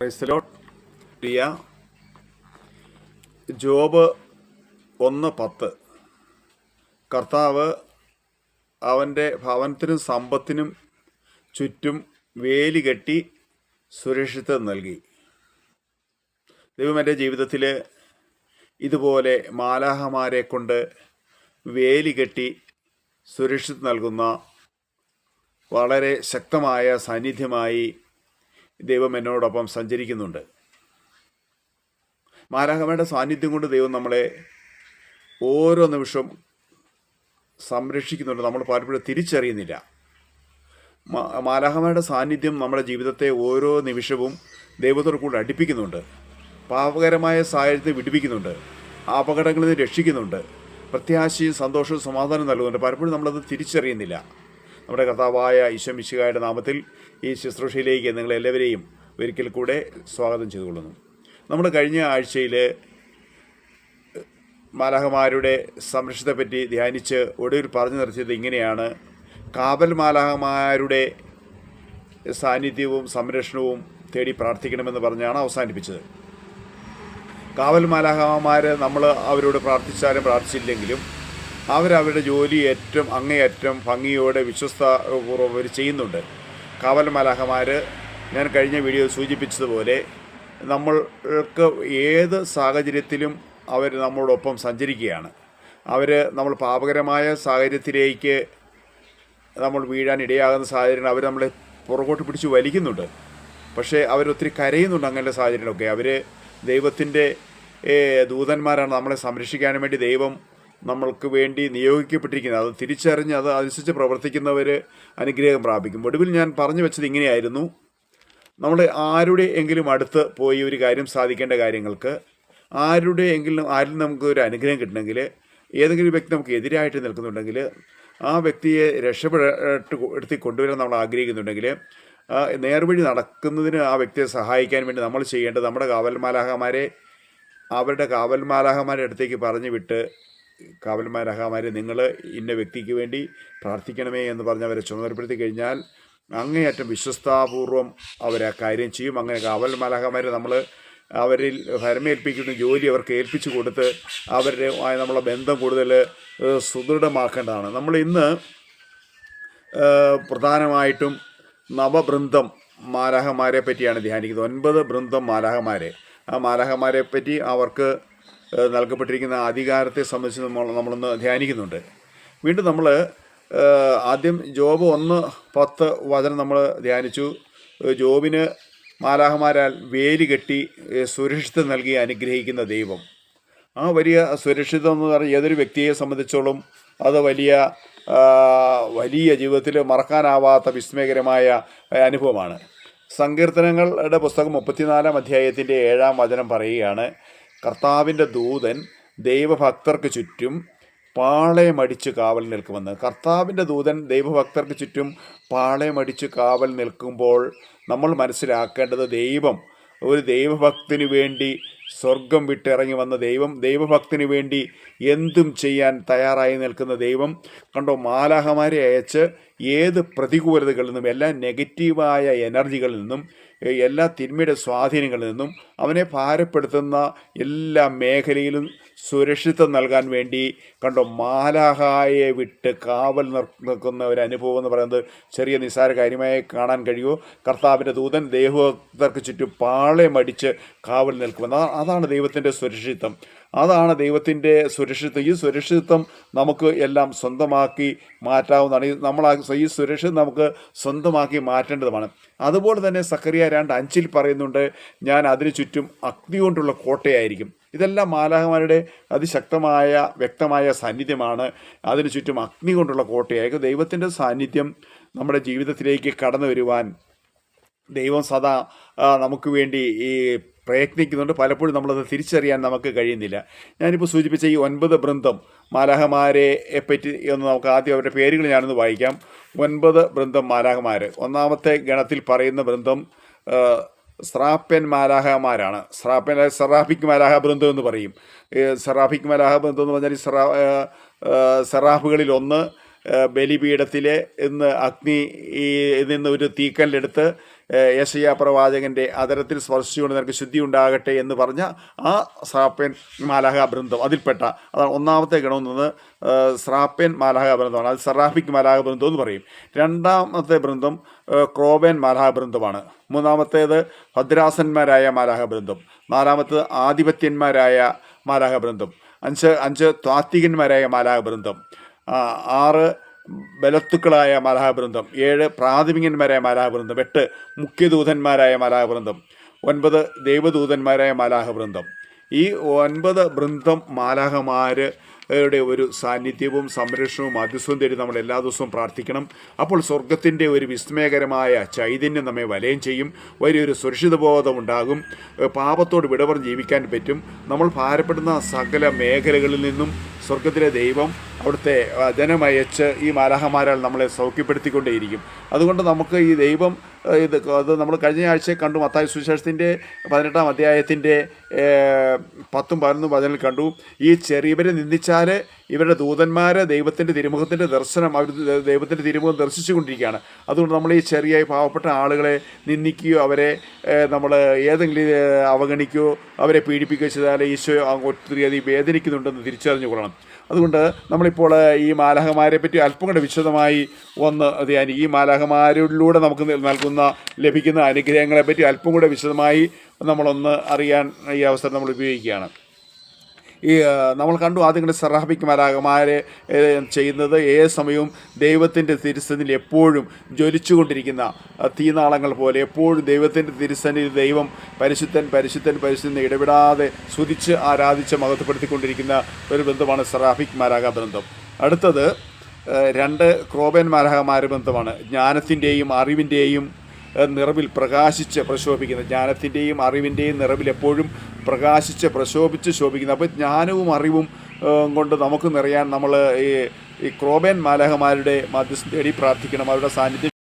ക്രൈസ്തലോട്ട് പ്രിയ job ഒന്ന് പത്ത്. കർത്താവ് അവന്റെ ഭവനത്തിനും സമ്പത്തിനും ചുറ്റും വേലി കെട്ടി സുരക്ഷിതം നൽകി. ദൈവം എന്റെ ജീവിതത്തിൽ ഇതുപോലെ മാലാഹമാരെ കൊണ്ട് വേലി കെട്ടി സുരക്ഷിതം നൽകുന്ന വളരെ ശക്തമായ സാന്നിധ്യമായി ദൈവം എന്നോടൊപ്പം സഞ്ചരിക്കുന്നുണ്ട്. മാരാഹമ്മയുടെ സാന്നിധ്യം കൊണ്ട് ദൈവം നമ്മളെ ഓരോ നിമിഷവും സംരക്ഷിക്കുന്നുണ്ട്. നമ്മൾ പലപ്പോഴും തിരിച്ചറിയുന്നില്ല. മാലാഹമ്മയുടെ സാന്നിധ്യം നമ്മുടെ ജീവിതത്തെ ഓരോ നിമിഷവും ദൈവത്തോട് കൂടെ അടുപ്പിക്കുന്നുണ്ട്. പാപകരമായ സാഹചര്യത്തെ വിടിപ്പിക്കുന്നുണ്ട് അപകടങ്ങളിൽ നിന്ന് രക്ഷിക്കുന്നുണ്ട്. പ്രത്യാശയും സന്തോഷവും സമാധാനം നൽകുന്നുണ്ട്. പലപ്പോഴും നമ്മളത് തിരിച്ചറിയുന്നില്ല. നമ്മുടെ കർത്താവായ ഈശ്വമിശികായുടെ നാമത്തിൽ ഈ ശുശ്രൂഷയിലേക്ക് നിങ്ങളെല്ലാവരെയും ഒരിക്കൽ കൂടെ സ്വാഗതം ചെയ്തുകൊള്ളുന്നു. നമ്മൾ കഴിഞ്ഞ ആഴ്ചയിൽ മാലാഹമാരുടെ സംരക്ഷണത്തെപ്പറ്റി ധ്യാനിച്ച് ഒടുവിൽ പറഞ്ഞു നിർത്തിയത് ഇങ്ങനെയാണ്. കാവൽ മാലാഹമാരുടെ സാന്നിധ്യവും സംരക്ഷണവും തേടി പ്രാർത്ഥിക്കണമെന്ന് പറഞ്ഞാണ് അവസാനിപ്പിച്ചത്. കാവൽ മാലാഹമാർ നമ്മൾ അവരോട് പ്രാർത്ഥിച്ചാലും പ്രാർത്ഥിച്ചില്ലെങ്കിലും അവരവരുടെ ജോലി ഏറ്റവും അങ്ങേയറ്റം ഭംഗിയോടെ വിശ്വസ്തപൂർവം അവർ ചെയ്യുന്നുണ്ട്. കാവൽ മാലാഹമാർ ഞാൻ കഴിഞ്ഞ വീഡിയോ സൂചിപ്പിച്ചതുപോലെ നമ്മൾക്ക് ഏത് സാഹചര്യത്തിലും അവർ നമ്മളോടൊപ്പം സഞ്ചരിക്കുകയാണ്. അവർ നമ്മൾ പാപകരമായ സാഹചര്യത്തിലേക്ക് നമ്മൾ വീഴാൻ ഇടയാകുന്ന സാഹചര്യങ്ങൾ അവർ നമ്മളെ പുറകോട്ട് പിടിച്ച് വലിക്കുന്നുണ്ട്. പക്ഷേ അവരൊത്തിരി കരയുന്നുണ്ട് അങ്ങനത്തെ സാഹചര്യങ്ങളൊക്കെ. അവർ ദൈവത്തിന്റെ ദൂതന്മാരാണ് നമ്മളെ സംരക്ഷിക്കാൻ വേണ്ടി ദൈവം നമ്മൾക്ക് വേണ്ടി നിയോഗിക്കപ്പെട്ടിരിക്കുന്നത്. അത് തിരിച്ചറിഞ്ഞ് അത് അനുസരിച്ച് പ്രവർത്തിക്കുന്നവർ അനുഗ്രഹം പ്രാപിക്കും. ഒടുവിൽ ഞാൻ പറഞ്ഞു വെച്ചത് ഇങ്ങനെയായിരുന്നു. നമ്മൾ ആരുടെ എങ്കിലും അടുത്ത് പോയി ഒരു കാര്യം സാധിക്കേണ്ട കാര്യങ്ങൾക്ക് ആരുടെ എങ്കിലും ആരിൽ നമുക്ക് ഒരു അനുഗ്രഹം കിട്ടണമെങ്കിൽ ഏതെങ്കിലും വ്യക്തി നമുക്ക് എതിരായിട്ട് നിൽക്കുന്നുണ്ടെങ്കിൽ ആ വ്യക്തിയെ രക്ഷപ്പെട്ട് എടുത്തി കൊണ്ടുവരാൻ നമ്മൾ ആഗ്രഹിക്കുന്നുണ്ടെങ്കിൽ നേർവഴി നടക്കുന്നതിന് ആ വ്യക്തിയെ സഹായിക്കാൻ വേണ്ടി നമ്മൾ ചെയ്യേണ്ടത് നമ്മുടെ കാവൽമാലാഹമാരെ അവരുടെ കാവൽമാലാഹമാരുടെ അടുത്തേക്ക് പറഞ്ഞു വിട്ട് കാവൽമാലാഹമാരെ നിങ്ങൾ ഇന്ന വ്യക്തിക്ക് വേണ്ടി പ്രാർത്ഥിക്കണമേ എന്ന് പറഞ്ഞ് അവരെ ചുമതലപ്പെടുത്തി കഴിഞ്ഞാൽ അങ്ങേയറ്റം വിശ്വസ്താപൂർവം അവരെ കാര്യം ചെയ്യും. അങ്ങനെ കാവൽ നമ്മൾ അവരിൽ ഭരമേൽപ്പിക്കുന്ന ജോലി അവർക്ക് ഏൽപ്പിച്ചു കൊടുത്ത് അവരുടെ നമ്മളെ ബന്ധം കൂടുതൽ സുദൃഢമാക്കേണ്ടതാണ്. നമ്മൾ ഇന്ന് പ്രധാനമായിട്ടും നവബൃന്ദം മാലാഹമാരെ പറ്റിയാണ് ധ്യാനിക്കുന്നത്. ഒൻപത് ബൃന്ദം മാലാഹമാരെ. ആ മാലാഹമാരെ പറ്റി അവർക്ക് നൽകപ്പെട്ടിരിക്കുന്ന അധികാരത്തെ സംബന്ധിച്ച് നമ്മൾ നമ്മളൊന്ന് ധ്യാനിക്കുന്നുണ്ട്. വീണ്ടും നമ്മൾ ആദ്യം ജോബ് ഒന്ന് പത്ത് വചനം നമ്മൾ ധ്യാനിച്ചു. ജോബിന് മാലാഹമാരാൽ വേലി കെട്ടി സുരക്ഷിതം നൽകി അനുഗ്രഹിക്കുന്ന ദൈവം. ആ വലിയ സുരക്ഷിതം എന്ന് പറഞ്ഞാൽ ഏതൊരു വ്യക്തിയെ സംബന്ധിച്ചോളം അത് വലിയ വലിയ ജീവിതത്തിൽ മറക്കാനാവാത്ത വിസ്മയകരമായ അനുഭവമാണ്. സങ്കീർത്തനങ്ങളുടെ പുസ്തകം മുപ്പത്തിനാലാം അധ്യായത്തിന്റെ ഏഴാം വചനം പറയുകയാണ്. കർത്താവിന്റെ ദൂതൻ ദൈവഭക്തർക്ക് ചുറ്റും പാളയമടിച്ച് കാവൽ നിൽക്കുമെന്ന്. കർത്താവിന്റെ ദൂതൻ ദൈവഭക്തർക്ക് ചുറ്റും പാളയമടിച്ച് കാവൽ നിൽക്കുമ്പോൾ നമ്മൾ മനസ്സിലാക്കേണ്ടത് ദൈവം ഒരു ദൈവഭക്തിന് വേണ്ടി സ്വർഗം വിട്ടിറങ്ങി വന്ന ദൈവം ദൈവഭക്തിന് വേണ്ടി എന്തും ചെയ്യാൻ തയ്യാറായി നിൽക്കുന്ന ദൈവം. കണ്ടോ മാലാഹമാരെ അയച്ച് ഏത് പ്രതികൂലതകളിൽ നിന്നും എല്ലാ നെഗറ്റീവായ എനർജികളിൽ നിന്നും എല്ലാ തിന്മയുടെ സ്വാധീനങ്ങളിൽ നിന്നും അവനെ ഭാരപ്പെടുത്തുന്ന എല്ലാ മേഖലയിലും സുരക്ഷിതം നൽകാൻ വേണ്ടി കണ്ടോ മാലാഹായെ വിട്ട് കാവൽ നിൽക്കുന്ന ഒരു അനുഭവം എന്ന് പറയുന്നത് ചെറിയ നിസ്സാര കാര്യമായി കാണാൻ കഴിയുമോ? കർത്താവിന്റെ ദൂതൻ ദൈവഭക്തർക്ക് ചുറ്റും പാളയമടിച്ച് കാവൽ നിൽക്കുമെന്ന്. അതാണ് ദൈവത്തിന്റെ സുരക്ഷിതം അതാണ് ദൈവത്തിന്റെ സുരക്ഷിതത്വം. ഈ സുരക്ഷിതത്വം നമുക്ക് എല്ലാം സ്വന്തമാക്കി മാറ്റാവുന്നതാണ്. ഈ നമ്മൾ ഈ സുരക്ഷിതം നമുക്ക് സ്വന്തമാക്കി മാറ്റേണ്ടതുമാണ്. അതുപോലെ തന്നെ സക്കറിയ രണ്ട് അഞ്ചിൽ പറയുന്നുണ്ട് ഞാൻ അതിനു ചുറ്റും അഗ്നി കൊണ്ടുള്ള കോട്ടയായിരിക്കും. ഇതെല്ലാം മാലാഹമാരുടെ അതിശക്തമായ വ്യക്തമായ സാന്നിധ്യമാണ്. അതിനു ചുറ്റും അഗ്നി കൊണ്ടുള്ള കോട്ടയായിരിക്കും. ദൈവത്തിന്റെ സാന്നിധ്യം നമ്മുടെ ജീവിതത്തിലേക്ക് കടന്നു വരുവാൻ ദൈവം സദാ നമുക്ക് വേണ്ടി ഈ പ്രയത്നിക്കുന്നുണ്ട്. പലപ്പോഴും നമ്മളത് തിരിച്ചറിയാൻ നമുക്ക് കഴിയുന്നില്ല. ഞാനിപ്പോൾ സൂചിപ്പിച്ച ഈ ഒൻപത് ബൃന്ദം മാലാഹമാരെ പറ്റി ഒന്ന് നമുക്ക് ആദ്യം അവരുടെ പേരുകൾ ഞാനൊന്ന് വായിക്കാം. ഒൻപത് ബൃന്ദം മാലാഹമാർ ഒന്നാമത്തെ ഗണത്തിൽ പറയുന്ന ബൃന്ദം സ്രാപ്പൻ മാലാഹമാരാണ് സ്രാപ്പൻ സെറാഫിക് മാലാഹ ബൃന്ദം എന്ന് പറയും. സെറാഫിക് മാലാഹ ബൃന്ദം എന്ന് പറഞ്ഞാൽ സെറാ സെറാഫുകളിൽ ഒന്ന് ബലിപീഠത്തിലെ ഇന്ന് അഗ്നി നിന്ന് ഒരു തീക്കല്ലെടുത്ത് യേശയ്യ പ്രവാചകന്റെ അതരത്തിൽ സ്പർശിച്ചുകൊണ്ട് നിനക്ക് ശുദ്ധി ഉണ്ടാകട്ടെ എന്ന് പറഞ്ഞ ആ സ്രാപ്പൻ മാലാഹ ബൃന്ദം അതിൽപ്പെട്ട അതാണ് ഒന്നാമത്തെ ഗണം എന്നത് സ്രാപ്പൻ മാലാഹ ബൃന്ദമാണ് അത് സറാഫിക് മാലാഹ ബൃന്ദം എന്ന് പറയും. രണ്ടാമത്തെ ബൃന്ദം ക്രോബൻ മാലാഹ ബൃന്ദമാണ് മൂന്നാമത്തേത് ഭദ്രാസന്മാരായ മാലാഹ ബൃന്ദം നാലാമത്തേത് ആധിപത്യന്മാരായ മാലാഹ ബൃന്ദം അഞ്ച് അഞ്ച് ത്വാത്വികന്മാരായ മാലാഹ ബൃന്ദം ആറ് ബലത്തുക്കളായ മലാഹബൃന്ദം ഏഴ് പ്രാഥമികന്മാരായ മലാഹബൃന്ദം എട്ട് മുഖ്യദൂതന്മാരായ മലാഹബൃന്ദം ഒൻപത് ദൈവദൂതന്മാരായ മലാഹബൃന്ദം ഈ ഒൻപത് ബൃന്ദം മാലാഹമാരുടെ ഒരു സാന്നിധ്യവും സംരക്ഷണവും മധ്യസ്ഥവും തേടി നമ്മൾ എല്ലാ ദിവസവും പ്രാർത്ഥിക്കണം. അപ്പോൾ സ്വർഗത്തിന്റെ ഒരു വിസ്മയകരമായ ചൈതന്യം നമ്മെ വലയം ചെയ്യും. വലിയൊരു സുരക്ഷിത ബോധം ഉണ്ടാകും. പാപത്തോട് വിടവർ ജീവിക്കാൻ പറ്റും. നമ്മൾ ഭാരപ്പെടുന്ന സകല മേഖലകളിൽ നിന്നും സ്വർഗത്തിലെ ദൈവം അവിടുത്തെ ജനമയച്ച് ഈ മാലാഹമാരാൽ നമ്മളെ സൗഖ്യപ്പെടുത്തിക്കൊണ്ടേയിരിക്കും. അതുകൊണ്ട് നമുക്ക് ഈ ദൈവം ഇത് അത് നമ്മൾ കഴിഞ്ഞ ആഴ്ച കണ്ടു. മത്തായ സുശേഷത്തിന്റെ പതിനെട്ടാം അധ്യായത്തിന്റെ പത്തും പതിനൊന്നും പതിനിൽ കണ്ടു. ഈ ചെറിയവരെ നിന്ദിച്ചാൽ ഇവരുടെ ദൂതന്മാരെ ദൈവത്തിന്റെ തിരുമുഖത്തിന്റെ ദർശനം അവർ ദൈവത്തിന്റെ തിരുമുഖം ദർശിച്ചുകൊണ്ടിരിക്കുകയാണ്. അതുകൊണ്ട് നമ്മൾ ഈ ചെറിയ പാവപ്പെട്ട ആളുകളെ നിന്ദിക്കുകയോ അവരെ നമ്മൾ ഏതെങ്കിലും അവഗണിക്കുകയോ അവരെ പീഡിപ്പിക്കുകയോ ചെയ്താൽ ഈശോ ഒത്തിരി അധികം വേദനിക്കുന്നുണ്ടെന്ന് തിരിച്ചറിഞ്ഞു കൊള്ളണം അതുകൊണ്ട് നമ്മളിപ്പോൾ ഈ മാലാഹമാരെ പറ്റി അല്പം കൂടെ വിശദമായി ഒന്ന് ധ്യാനിക്കും ഈ മാലാഹമാരിലൂടെ നമുക്ക് നൽകുന്ന ലഭിക്കുന്ന അനുഗ്രഹങ്ങളെ പറ്റി അല്പം കൂടെ വിശദമായി നമ്മളൊന്ന് അറിയാൻ ഈ അവസരം നമ്മൾ ഉപയോഗിക്കുകയാണ്. ഈ നമ്മൾ കണ്ടു ആദ്യം കണ്ട് സറാബിക്ക് മാലാകമാരെ ചെയ്യുന്നത് ഏത് സമയവും ദൈവത്തിന്റെ തിരുസനിൽ എപ്പോഴും ജ്വലിച്ചുകൊണ്ടിരിക്കുന്ന കൊണ്ടിരിക്കുന്ന തീനാളങ്ങൾ പോലെ എപ്പോഴും ദൈവത്തിന്റെ തിരുസനിൽ ദൈവം പരിശുദ്ധൻ പരിശുദ്ധൻ പരിശുദ്ധൻ ഇടപെടാതെ സ്തുതിച്ച് ആരാധിച്ച് മഹത്വപ്പെടുത്തിക്കൊണ്ടിരിക്കുന്ന ഒരു ബന്ധമാണ് സറാഫിക് മാരാക ബന്ധം. അടുത്തത് രണ്ട് ക്രോബൻ മാരാകമാര ബന്ധമാണ്. ജ്ഞാനത്തിന്റെയും അറിവിന്റെയും നിറവിൽ പ്രകാശിച്ച് പ്രശോഭിക്കുന്ന ജ്ഞാനത്തിന്റെയും അറിവിന്റെയും നിറവിൽ എപ്പോഴും പ്രകാശിച്ച് പ്രശോഭിച്ച് ശോഭിക്കുന്നത് അപ്പോൾ ജ്ഞാനവും അറിവും കൊണ്ട് നമുക്ക് നിറയാൻ നമ്മൾ ഈ ഈ ക്രോബേൻ മാലഹമാരുടെ മധ്യസ്ഥ തേടി പ്രാർത്ഥിക്കണം. അവരുടെ സാന്നിധ്യം